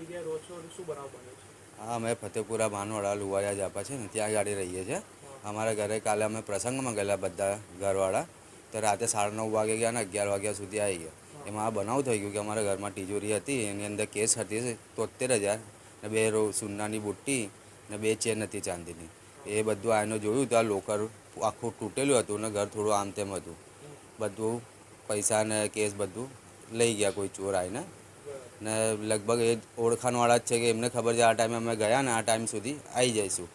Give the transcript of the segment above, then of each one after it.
જગ્યાએ રહો છો અને શું બનાવ બન્યો છે? હા અમે ફતેપુરા ભાનવાડા લુવાયા જાપા છે ને ત્યાં ગાડી રહીએ છીએ. અમારા ઘરે કાલે અમે પ્રસંગમાં ગયેલા બધા ઘરવાળા. તો રાતે સાડા નવ વાગે ગયા અને અગિયાર વાગ્યા સુધી આવી ગયા. એમાં આ બનાવ થઈ ગયું કે અમારા ઘરમાં તિજોરી હતી એની અંદર કેસ હતી તોતેર હજાર ને બે રો સુનાની બુટ્ટી ને બે ચેન હતી ચાંદીની. એ બધું આને જોયું તો આ લોકર આખું તૂટેલું હતું ને ઘર થોડું આમ તેમ હતું. બધું પૈસા ને કેસ બધું લઈ ગયા કોઈ ચોર આવીને ને લગભગ એ ઓળખાણવાળા જ છે કે એમને ખબર છે આ ટાઈમે અમે ગયા ને આ ટાઈમ સુધી આવી જઈશું.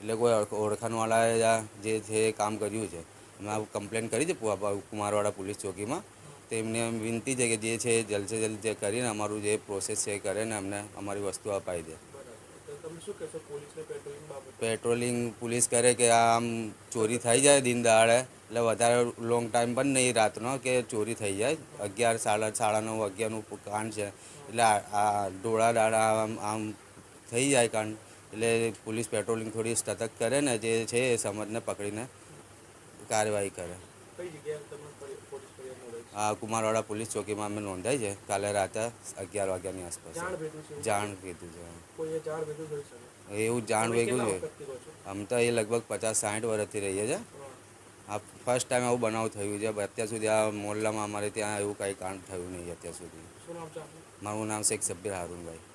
એટલે કોઈ ઓળખ- ઓળખાણવાળાએ જે છે એ કામ કર્યું છે. અમે કમ્પ્લેન કરી છે કુમારવાડા પોલીસ ચોકીમાં. તો એમને એમ વિનંતી છે કે જે છે એ જલ્દ જે કરીને અમારું જે પ્રોસેસ છે એ કરે ને અમને અમારી વસ્તુ અપાઈ દે. પેટ્રોલિંગ પોલીસ કરે કે આમ ચોરી થઈ જાય દિન દહાડે એટલે વધારે લોંગ ટાઈમ પણ નહીં રાતનો કે ચોરી થઈ જાય. અગિયાર સાડા સાડા નવ અગિયારનું કાંડ છે. એટલે આ- ડોળા ડાળા આમ આમ થઈ જાય કાંડ. એટલે પોલીસ પેટ્રોલિંગ થોડી સતત કરે ને જે છે એ સમજને પકડીને કાર્યવાહી કરે. આ કુમારવાડા પોલીસ ચોકીમાં અમે નોંધાઈ છે. કાલે રાતે અગિયાર વાગ્યાની આસપાસ. જાણ કીધું છે? એવું જાણ ભેગું છે. આમ તો એ લગભગ પચાસ સાઠ વર્ષથી રહીએ છે હા. આ ફર્સ્ટ ટાઈમ આવું બનાવ થયું છે અત્યાર સુધી આ મોહલ્લામાં અમારે ત્યાં એવું કાંઈ કાંડ થયું નહીં અત્યાર સુધી. મારું નામ શેખ સબ્બીર હારૂનભાઈ.